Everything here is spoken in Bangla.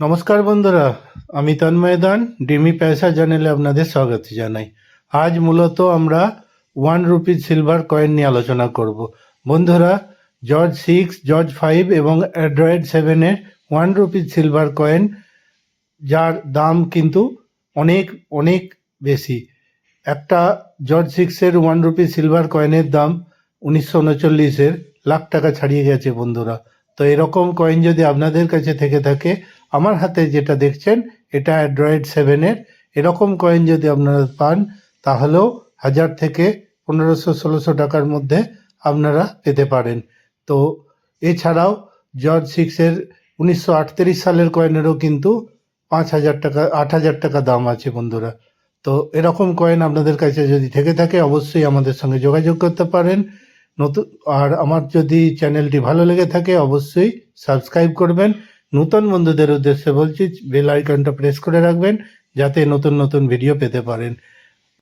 নমস্কার বন্ধুরা, আমি তন্ময় দান, ডিমি পয়সা চ্যানেলে আপনাদের স্বাগত জানাই। আজ মূলত আমরা ওয়ান রুপি সিলভার কয়েন নিয়ে আলোচনা করব। বন্ধুরা জর্জ সিক্স জর্জ ফাইভ এবং অ্যান্ড্রয়েড সেভেনের ওয়ান রুপি সিলভার কয়েন যার দাম কিন্তু অনেক অনেক বেশি। একটা জর্জ সিক্সের ওয়ান রুপি সিলভার কয়েনের দাম উনিশশো উনচল্লিশের লাখ টাকা ছাড়িয়ে গেছে বন্ধুরা। তো এরকম কয়েন যদি আপনাদের কাছে থেকে থাকে আমার হাতে যেটা দেখছেন, এটা অ্যান্ড্রয়েড সেভেনের এরকম কয়েন যদি আপনারা পান, তাহলেও হাজার থেকে পনেরোশো, ষোলোশো টাকার মধ্যে আপনারা পেতে পারেন। তো এছাড়াও জর্জ সিক্সের উনিশশো আটত্রিশ সালের কয়েনেরও কিন্তু পাঁচ হাজার টাকা, আট হাজার টাকা দাম আছে বন্ধুরা। তো এরকম কয়েন আপনাদের কাছে যদি থেকে থাকে, অবশ্যই আমাদের সঙ্গে যোগাযোগ করতে পারেন। নতুন আর আমার যদি চ্যানেলটি ভালো লেগে থাকে, অবশ্যই সাবস্ক্রাইব করবেন। নতুন বন্ধুদের উদ্দেশ্যে বলছি, বেল আইকনটা প্রেস করে রাখবেন, যাতে নতুন নতুন ভিডিও পেতে পারেন।